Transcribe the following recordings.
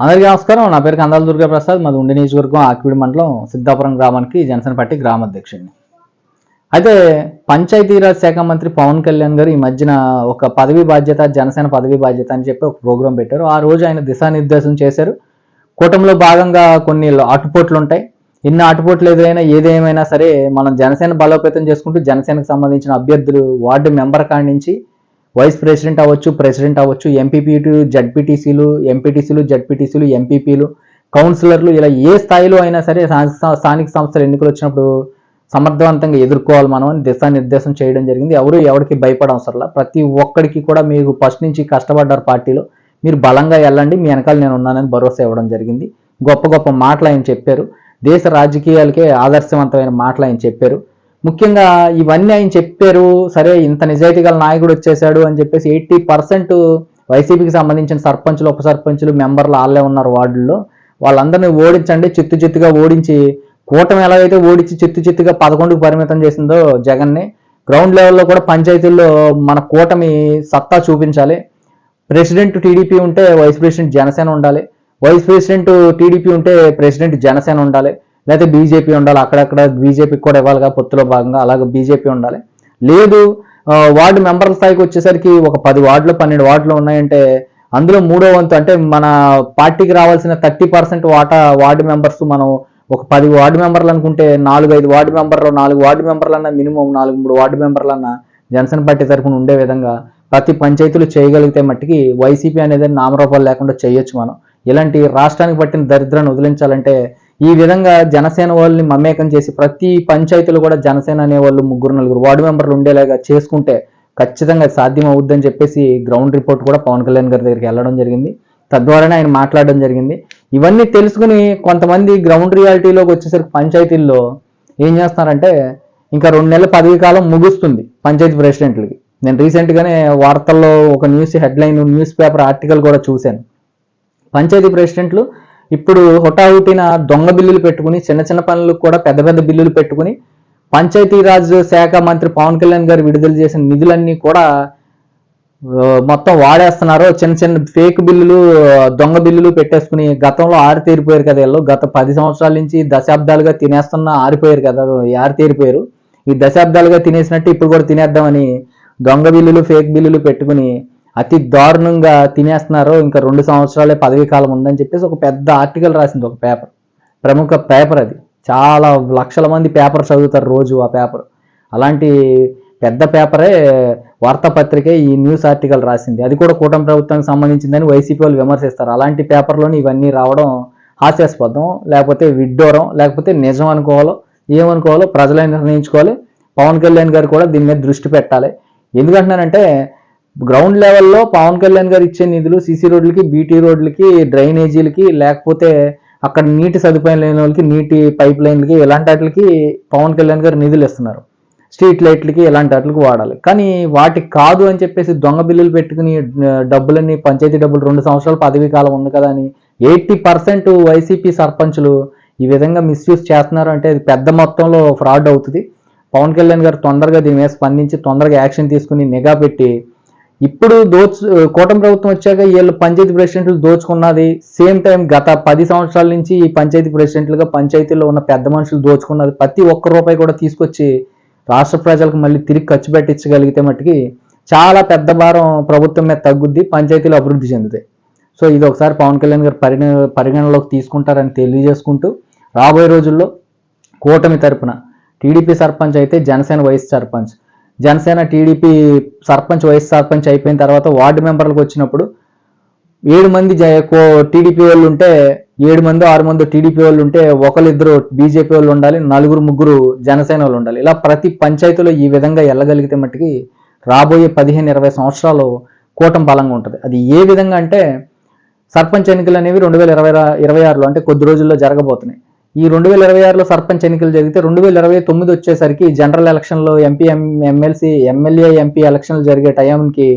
అందరికీ నమస్కారం. నా పేరు కందాల దుర్గా ప్రసాద్ మాది ఉండి నియోజకవర్గం ఆకివీడి మండలం సిద్ధాపురం గ్రామానికి జనసేన పార్టీ గ్రామ అధ్యక్షుడిని. అయితే పంచాయతీరాజ్ శాఖ మంత్రి పవన్ కళ్యాణ్ గారు ఈ మధ్యన ఒక పదవి బాధ్యత జనసేన పదవి బాధ్యత అని చెప్పి ఒక ప్రోగ్రాం పెట్టారు. ఆ రోజు ఆయన దిశానిర్దేశం చేశారు. కూటమిలో భాగంగా కొన్ని ఆటుపోట్లు ఉంటాయి. ఎన్ని ఆటుపోట్లు ఏదైనా ఏదేమైనా సరే మనం జనసేన బలోపేతం చేసుకుంటూ జనసేనకు సంబంధించిన అభ్యర్థులు వార్డు మెంబర్ కాడి నుంచి వైస్ ప్రెసిడెంట్ అవ్వచ్చు ప్రెసిడెంట్ అవ్వచ్చు ఎంపీపీలు జడ్పీటీసీలు ఎంపీటీసీలు జడ్పీటీసీలు ఎంపీపీలు కౌన్సిలర్లు ఇలా ఏ స్థాయిలో అయినా సరే స్థా- స్థానిక సంస్థల ఎన్నికలు వచ్చినప్పుడు సమర్థవంతంగా ఎదుర్కోవాలి మనం అని దిశానిర్దేశం చేయడం జరిగింది. ఎవరు ఎవరికి భయపడవసరంలా. ప్రతి ఒక్కడికి కూడా మీరు ఫస్ట్ నుంచి కష్టపడ్డారు పార్టీలో. మీరు బలంగా వెళ్ళండి మీ వెనకాల నేను ఉన్నానని భరోసా ఇవ్వడం జరిగింది. గొప్ప గొప్ప మాటలు ఆయన చెప్పారు. దేశ రాజకీయాలకే ఆదర్శవంతమైన మాటలు ఆయన చెప్పారు. ముఖ్యంగా ఇవన్నీ ఆయన చెప్పారు సరే ఇంత నిజాయితీ గల నాయకుడు వచ్చేసాడు అని చెప్పేసి ఎయిటీ పర్సెంట్ వైసీపీకి సంబంధించిన సర్పంచులు ఉప సర్పంచులు మెంబర్లు వాళ్ళే ఉన్నారు వార్డుల్లో. వాళ్ళందరినీ ఓడించండి చిత్తు చిత్తుగా ఓడించి కూటమి ఎలాగైతే ఓడించి చిత్తు చిత్తుగా పదకొండుకు పరిమితం చేసిందో జగన్ని గ్రౌండ్ లెవెల్లో కూడా పంచాయతీల్లో మన కూటమి సత్తా చూపించాలి. ప్రెసిడెంట్ టీడీపీ ఉంటే వైస్ ప్రెసిడెంట్ జనసేన ఉండాలి. వైస్ ప్రెసిడెంట్ టీడీపీ ఉంటే ప్రెసిడెంట్ జనసేన ఉండాలి. లేకపోతే బీజేపీ ఉండాలి అక్కడక్కడ బీజేపీకి కూడా ఇవ్వాలిగా పొత్తులో భాగంగా అలాగే బీజేపీ ఉండాలి. లేదు వార్డు మెంబర్ల స్థాయికి వచ్చేసరికి ఒక పది వార్డులు పన్నెండు వార్డులు ఉన్నాయంటే అందులో మూడో వంతు అంటే మన పార్టీకి రావాల్సిన థర్టీ పర్సెంట్ వాటా వార్డు మెంబర్స్ మనం ఒక పది వార్డు మెంబర్లు అనుకుంటే నాలుగు ఐదు వార్డు మెంబర్లు నాలుగు వార్డు మెంబర్లన్నా మినిమం నాలుగు మూడు వార్డు మెంబర్లన్నా జనసేన పార్టీ తరఫున ఉండే విధంగా ప్రతి పంచాయతీలు చేయగలిగితే మట్టికి వైసీపీ అనేది నామరూపాలు లేకుండా చేయొచ్చు మనం. ఇలాంటి రాష్ట్రానికి పట్టిన దరిద్రాన్ని వదిలించాలంటే ఈ విధంగా జనసేన వాళ్ళని మమేకం చేసి ప్రతి పంచాయతీలో కూడా జనసేన అనే వాళ్ళు ముగ్గురు నలుగురు వార్డు మెంబర్లు ఉండేలాగా చేసుకుంటే ఖచ్చితంగా సాధ్యం అవుద్దని చెప్పేసి గ్రౌండ్ రిపోర్ట్ కూడా పవన్ కళ్యాణ్ గారి దగ్గరికి వెళ్ళడం జరిగింది. తద్వారానే ఆయన మాట్లాడడం జరిగింది. ఇవన్నీ తెలుసుకుని కొంతమంది గ్రౌండ్ రియాలిటీలోకి వచ్చేసరికి పంచాయతీల్లో ఏం చేస్తున్నారంటే ఇంకా రెండు నెలల పదవి కాలం ముగుస్తుంది పంచాయతీ ప్రెసిడెంట్లకి. నేను రీసెంట్గానే వార్తల్లో ఒక news headline news paper article కూడా చూశాను. పంచాయతీ ప్రెసిడెంట్లు ఇప్పుడు హుటాహుటిన దొంగ బిల్లులు పెట్టుకుని చిన్న చిన్న పనులకు కూడా పెద్ద పెద్ద బిల్లులు పెట్టుకుని పంచాయతీరాజ్ శాఖ మంత్రి పవన్ కళ్యాణ్ గారు విడుదల చేసిన నిధులన్నీ కూడా మొత్తం వాడేస్తున్నారు. చిన్న చిన్న ఫేక్ బిల్లులు దొంగ బిల్లులు పెట్టేసుకుని గతంలో ఆరితేరిపోయారు కదా వీళ్ళు. గత పది సంవత్సరాల నుంచి దశాబ్దాలుగా తినేస్తున్న ఆరిపోయారు కదా ఆరితేరిపోయారు. ఈ దశాబ్దాలుగా తినేసినట్టు ఇప్పుడు కూడా తినేద్దామని దొంగ బిల్లులు ఫేక్ బిల్లులు పెట్టుకుని అతి దారుణంగా తినేస్తున్నారు. ఇంకా రెండు సంవత్సరాలే పదవీ కాలం ఉందని చెప్పేసి ఒక పెద్ద ఆర్టికల్ రాసింది ఒక పేపర్ ప్రముఖ పేపర్ అది. చాలా లక్షల మంది పేపర్ చదువుతారు రోజు ఆ పేపర్ అలాంటి పెద్ద పేపరే వార్తాపత్రికే ఈ న్యూస్ ఆర్టికల్ రాసింది. అది కూడా కూటమి ప్రభుత్వానికి సంబంధించిందని వైసీపీ వాళ్ళు విమర్శిస్తారు. అలాంటి పేపర్లోని ఇవన్నీ రావడం హాస్యాస్పదం లేకపోతే విడ్డూరం లేకపోతే నిజం అనుకోవాలో ఏమనుకోవాలో ప్రజలే నిర్ణయించుకోవాలి. పవన్ కళ్యాణ్ గారు కూడా దీని మీద దృష్టి పెట్టాలి. ఎందుకంటున్నానంటే గ్రౌండ్ లెవెల్లో పవన్ కళ్యాణ్ గారు ఇచ్చే నిధులు సీసీ రోడ్లకి బీటీ రోడ్లకి డ్రైనేజీలకి లేకపోతే అక్కడ నీటి సదుపాయం లేని వాళ్ళకి నీటి పైప్ లైన్లకి ఇలాంటి వాటికి పవన్ కళ్యాణ్ గారు నిధులు ఇస్తున్నారు. స్ట్రీట్ లైట్లకి ఇలాంటి వాటికి వాడాలి. కానీ వాటికి కాదు అని చెప్పేసి దొంగ బిల్లులు పెట్టుకుని డబ్బులన్నీ పంచాయతీ డబ్బులు రెండు సంవత్సరాల పదవీ కాలం ఉంది కదా అని ఎయిటీ పర్సెంట్ వైసీపీ సర్పంచులు ఈ విధంగా మిస్యూజ్ చేస్తున్నారు అంటే అది పెద్ద మొత్తంలో ఫ్రాడ్ అవుతుంది. పవన్ కళ్యాణ్ గారు తొందరగా దీని మీద స్పందించి తొందరగా యాక్షన్ తీసుకుని నిఘా పెట్టి ఇప్పుడు దోచు కూటమి ప్రభుత్వం వచ్చాక వీళ్ళు పంచాయతీ ప్రెసిడెంట్లు దోచుకున్నది సేమ్ టైం గత పది సంవత్సరాల నుంచి ఈ పంచాయతీ ప్రెసిడెంట్లుగా పంచాయతీలో ఉన్న పెద్ద మనుషులు దోచుకున్నది ప్రతి ఒక్క రూపాయి కూడా తీసుకొచ్చి రాష్ట్ర ప్రజలకు మళ్ళీ తిరిగి ఖర్చు పెట్టించగలిగితే మట్టుకి చాలా పెద్ద భారం ప్రభుత్వం మీద తగ్గుద్ది పంచాయతీలు అభివృద్ధి చెందుతాయి. సో ఇది ఒకసారి పవన్ కళ్యాణ్ గారు పరిగణ పరిగణలోకి తీసుకుంటారని తెలియజేసుకుంటూ రాబోయే రోజుల్లో కూటమి తరపున టీడీపీ సర్పంచ్ అయితే Janasena vice sarpanch. Janasena TDP sarpanch vice sarpanch అయిపోయిన తర్వాత వార్డు మెంబర్లకు వచ్చినప్పుడు ఏడు మంది టీడీపీ వాళ్ళు ఉంటే ఏడు మంది ఆరు మంది టీడీపీ వాళ్ళు ఉంటే ఒకరిద్దరు బీజేపీ వాళ్ళు ఉండాలి నలుగురు ముగ్గురు జనసేన వాళ్ళు ఉండాలి. ఇలా ప్రతి పంచాయతీలో ఈ విధంగా వెళ్ళగలిగితే మట్టుకి రాబోయే పదిహేను ఇరవై సంవత్సరాలు కూటం బలంగా ఉంటుంది. అది ఏ విధంగా అంటే సర్పంచ్ ఎన్నికలు అనేవి రెండు వేల ఇరవై ఇరవై ఆరులో అంటే కొద్ది రోజుల్లో జరగబోతున్నాయి. ఈ రెండు వేల ఇరవై ఆరులో సర్పంచ్ ఎన్నికలు జరిగితే రెండు వేల ఇరవై తొమ్మిది వచ్చేసరికి జనరల్ ఎలక్షన్లో ఎంపీ ఎమ్మెల్సీ ఎమ్మెల్యే ఎంపీ ఎలక్షన్లు జరిగే టైంకి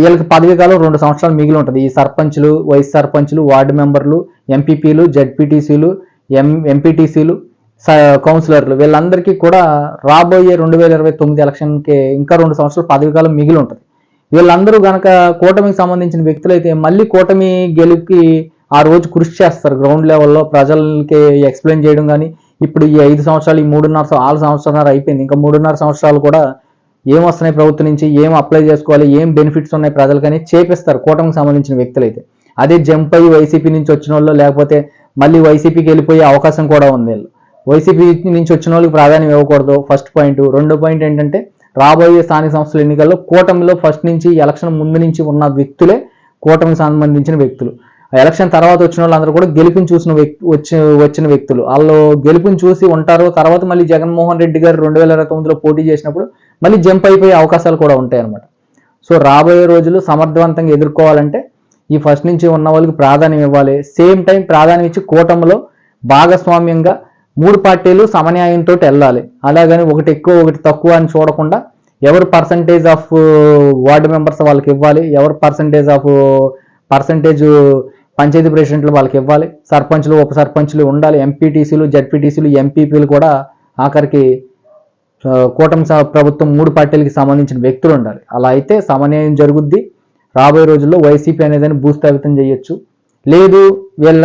వీళ్ళకి పదవి కాలం రెండు సంవత్సరాలు మిగిలి ఉంటుంది. ఈ సర్పంచ్లు వైస్ సర్పంచ్లు వార్డు మెంబర్లు ఎంపీపీలు జడ్పీటీసీలు ఎం ఎంపీటీసీలు కౌన్సిలర్లు వీళ్ళందరికీ కూడా రాబోయే రెండు వేల ఇరవై తొమ్మిది ఎలక్షన్కి ఇంకా రెండు సంవత్సరాలు పదవి కాలం మిగిలి ఉంటుంది. వీళ్ళందరూ కనుక కూటమికి సంబంధించిన వ్యక్తులైతే మళ్ళీ కూటమి గెలుపుకి ఆ రోజు కృషి చేస్తారు. గ్రౌండ్ లెవెల్లో ప్రజలకి ఎక్స్ప్లెయిన్ చేయడం కానీ ఇప్పుడు ఈ ఐదు సంవత్సరాలు ఈ మూడున్నర ఆరు సంవత్సరాలు అయిపోయింది. ఇంకా మూడున్నర సంవత్సరాలు కూడా ఏం వస్తున్నాయి ప్రభుత్వం నుంచి ఏం అప్లై చేసుకోవాలి ఏం బెనిఫిట్స్ ఉన్నాయి ప్రజలకని చేపిస్తారు కూటమికి సంబంధించిన వ్యక్తులైతే అదే జంప్ అయ్యి వైసీపీ నుంచి వచ్చిన వాళ్ళు లేకపోతే మళ్ళీ వైసీపీకి వెళ్ళిపోయే అవకాశం కూడా ఉంది వీళ్ళు. వైసీపీ నుంచి వచ్చిన వాళ్ళకి ప్రాధాన్యం ఇవ్వకూడదు ఫస్ట్ పాయింట్ రెండో పాయింట్ ఏంటంటే రాబోయే స్థానిక సంస్థల ఎన్నికల్లో కూటమిలో ఫస్ట్ నుంచి ఎలక్షన్ ముందు నుంచి ఉన్న వ్యక్తులే కూటమికి సంబంధించిన వ్యక్తులు. ఎలక్షన్ తర్వాత వచ్చిన వాళ్ళందరూ కూడా గెలుపుని చూసిన వ్యక్తి వచ్చి వచ్చిన వ్యక్తులు. వాళ్ళు గెలుపుని చూసి ఉంటారు. తర్వాత మళ్ళీ జగన్మోహన్ రెడ్డి గారు రెండు వేల ఇరవై తొమ్మిదిలో పోటీ చేసినప్పుడు మళ్ళీ జంప్ అయిపోయే అవకాశాలు కూడా ఉంటాయి అన్నమాట సో రాబోయే రోజులు సమర్థవంతంగా ఎదుర్కోవాలంటే ఈ ఫస్ట్ నుంచి ఉన్న వాళ్ళకి ప్రాధాన్యం ఇవ్వాలి. సేమ్ టైం ప్రాధాన్యం ఇచ్చి కూటమిలో భాగస్వామ్యంగా మూడు పార్టీలు సమన్యాయంతో వెళ్ళాలి. అలాగని ఒకటి ఎక్కువ ఒకటి తక్కువ అని చూడకుండా ఎవరు పర్సంటేజ్ ఆఫ్ వార్డు మెంబర్స్ వాళ్ళకి ఇవ్వాలి ఎవరు పర్సంటేజ్ ఆఫ్ పర్సంటేజ్ పంచాయతీ ప్రెసిడెంట్లు వాళ్ళకి ఇవ్వాలి. సర్పంచ్లు ఉప సర్పంచ్లు ఉండాలి. ఎంపీటీసీలు జడ్పీటీసీలు ఎంపీపీలు కూడా ఆఖరికి కూటమి ప్రభుత్వం మూడు పార్టీలకి సంబంధించిన వ్యక్తులు ఉండాలి. అలా అయితే సమన్వయం జరుగుద్ది. రాబోయే రోజుల్లో వైసీపీ అనేదాన్ని భూస్థాపితం చేయొచ్చు. లేదు వీళ్ళ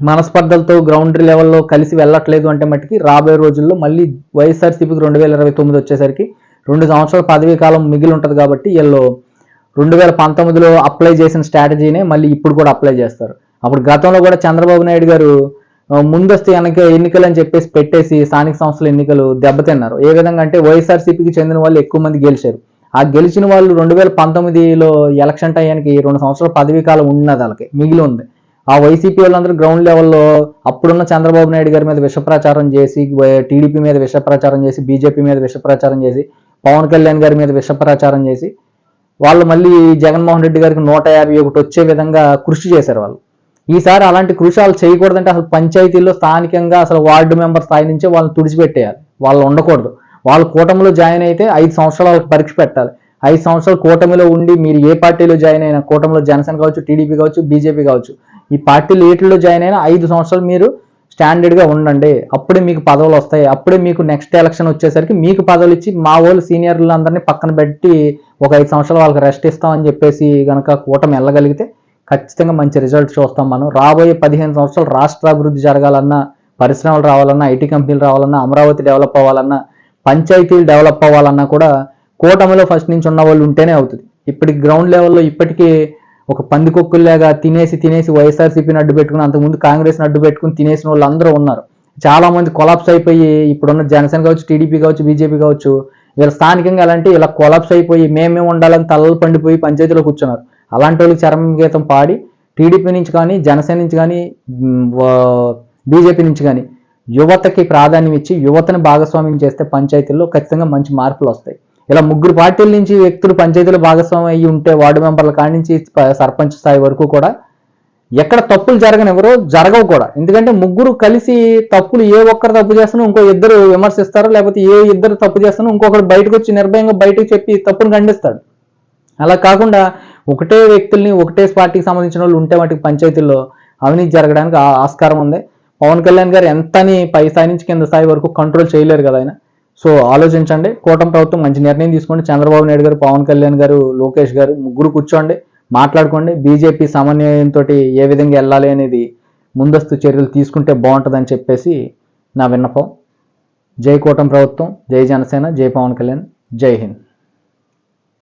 మనస్పర్ధలతో గ్రౌండ్ లెవెల్లో కలిసి వెళ్ళట్లేదు అంటే మట్టుకి రాబోయే రోజుల్లో మళ్ళీ వైఎస్ఆర్సీపీకి రెండు వేల ఇరవై తొమ్మిది వచ్చేసరికి రెండు సంవత్సరాల పదవీ కాలం మిగిలి ఉంటుంది కాబట్టి వీళ్ళు రెండు వేల పంతొమ్మిదిలో అప్లై చేసిన స్ట్రాటజీనే మళ్ళీ ఇప్పుడు కూడా అప్లై చేస్తారు. అప్పుడు గతంలో కూడా చంద్రబాబు నాయుడు గారు ముందస్తు వెనక ఎన్నికలు అని చెప్పేసి పెట్టేసి స్థానిక సంస్థల ఎన్నికలు దెబ్బతిన్నారు. ఏ విధంగా అంటే వైఎస్ఆర్సీపీకి చెందిన వాళ్ళు ఎక్కువ మంది గెలిచారు. ఆ గెలిచిన వాళ్ళు రెండు వేల పంతొమ్మిదిలో ఎలక్షన్ టయానికి రెండు సంవత్సరాల పదవీ కాలం ఉన్నది వాళ్ళకి మిగిలి ఉంది. ఆ వైసీపీ వాళ్ళందరూ గ్రౌండ్ లెవెల్లో అప్పుడున్న చంద్రబాబు నాయుడు గారి మీద విషప్రచారం చేసి టీడీపీ మీద విషప్రచారం చేసి బీజేపీ మీద విషప్రచారం చేసి పవన్ కళ్యాణ్ గారి మీద విషప్రచారం చేసి వాళ్ళు మళ్ళీ జగన్మోహన్ రెడ్డి గారికి నూట యాభై ఒకటి వచ్చే విధంగా కృషి చేశారు వాళ్ళు. ఈసారి అలాంటి కృషి వాళ్ళు చేయకూడదంటే అసలు పంచాయతీల్లో స్థానికంగా అసలు వార్డు మెంబర్ స్థాయి నుంచే వాళ్ళని తుడిచిపెట్టేయాలి. వాళ్ళు ఉండకూడదు. వాళ్ళు కూటమిలో జాయిన్ అయితే ఐదు సంవత్సరాలు వాళ్ళకి పరీక్ష పెట్టాలి. ఐదు సంవత్సరాలు కూటమిలో ఉండి మీరు ఏ పార్టీలో జాయిన్ అయినా కూటమిలో జనసేన కావచ్చు టీడీపీ కావచ్చు బీజేపీ కావచ్చు ఈ పార్టీలు ఏటిలో జాయిన్ అయినా ఐదు సంవత్సరాలు మీరు స్టాండర్డ్గా ఉండండి. అప్పుడే మీకు పదవులు వస్తాయి. అప్పుడే మీకు నెక్స్ట్ ఎలక్షన్ వచ్చేసరికి మీకు పదవులు ఇచ్చి మా వాళ్ళు సీనియర్లు అందరినీ పక్కన పెట్టి ఒక ఐదు సంవత్సరాలు వాళ్ళకి రెస్ట్ ఇస్తామని చెప్పేసి కనుక కూటమి వెళ్ళగలిగితే ఖచ్చితంగా మంచి రిజల్ట్ చూస్తాం మనం. రాబోయే పదిహేను సంవత్సరాలు రాష్ట్ర అభివృద్ధి జరగాలన్నా పరిశ్రమలు రావాలన్నా ఐటీ కంపెనీలు రావాలన్నా అమరావతి డెవలప్ అవ్వాలన్నా పంచాయతీలు డెవలప్ అవ్వాలన్నా కూడా కూటమిలో ఫస్ట్ నుంచి ఉన్న వాళ్ళు ఉంటేనే అవుతుంది. ఇప్పటికి గ్రౌండ్ లెవెల్లో ఇప్పటికీ ఒక పందికొక్కుల్లాగా తినేసి తినేసి వైఎస్ఆర్సీపీని అడ్డు పెట్టుకుని అంతకుముందు కాంగ్రెస్ని అడ్డు పెట్టుకుని తినేసిన వాళ్ళు అందరూ ఉన్నారు. చాలా మంది కొలాప్స్ అయిపోయి ఇప్పుడున్న జనసేన కావచ్చు టీడీపీ కావచ్చు బీజేపీ కావచ్చు వీళ్ళ స్థానికంగా అలాంటి ఇలా కొలాప్స్ అయిపోయి మేమే ఉండాలని తలలు పండిపోయి పంచాయతీలో కూర్చున్నారు. అలాంటి వాళ్ళకి చరమ గీతం పాడి టీడీపీ నుంచి కానీ జనసేన నుంచి కానీ బీజేపీ నుంచి కానీ యువతకి ప్రాధాన్యం ఇచ్చి యువతని భాగస్వామ్యం చేస్తే పంచాయతీల్లో ఖచ్చితంగా మంచి మార్పులు వస్తాయి. ఇలా ముగ్గురు పార్టీల నుంచి వ్యక్తులు పంచాయతీలో భాగస్వామి అయ్యి ఉంటే వార్డు మెంబర్ల కాడి నుంచి సర్పంచ్ స్థాయి వరకు కూడా ఎక్కడ తప్పులు జరగనివ్వరు జరగవు కూడా. ఎందుకంటే ముగ్గురు కలిసి తప్పులు ఏ ఒక్కరు తప్పు చేస్తున్నా ఇంకో ఇద్దరు విమర్శిస్తారు లేకపోతే ఏ ఇద్దరు తప్పు చేస్తున్నా ఇంకొకరు బయటకు వచ్చి నిర్భయంగా బయటకు చెప్పి తప్పును ఖండిస్తాడు. అలా కాకుండా ఒకటే వ్యక్తుల్ని ఒకటే పార్టీకి సంబంధించిన వాళ్ళు ఉంటే వాటికి పంచాయతీల్లో అవినీతి జరగడానికి ఆ- ఆస్కారం ఉంది. పవన్ కళ్యాణ్ గారు ఎంతని పై స్థాయి నుంచి కింద స్థాయి వరకు కంట్రోల్ చేయలేరు కదా ఆయన. సో ఆలోచించండి. కూటమి ప్రభుత్వం మంచి నిర్ణయం తీసుకోండి. చంద్రబాబు నాయుడు గారు పవన్ కళ్యాణ్ గారు లోకేష్ గారు ముగ్గురు కూర్చోండి. మాట్లాడుకోండి. బీజేపీ సమన్వయంతో ఏ విధంగా వెళ్ళాలి అనేది ముందస్తు చర్యలు తీసుకుంటే బాగుంటుందని చెప్పేసి నా విన్నపం. జై కూటమి ప్రభుత్వం జై జనసేన జై పవన్ కళ్యాణ్ జై హింద్.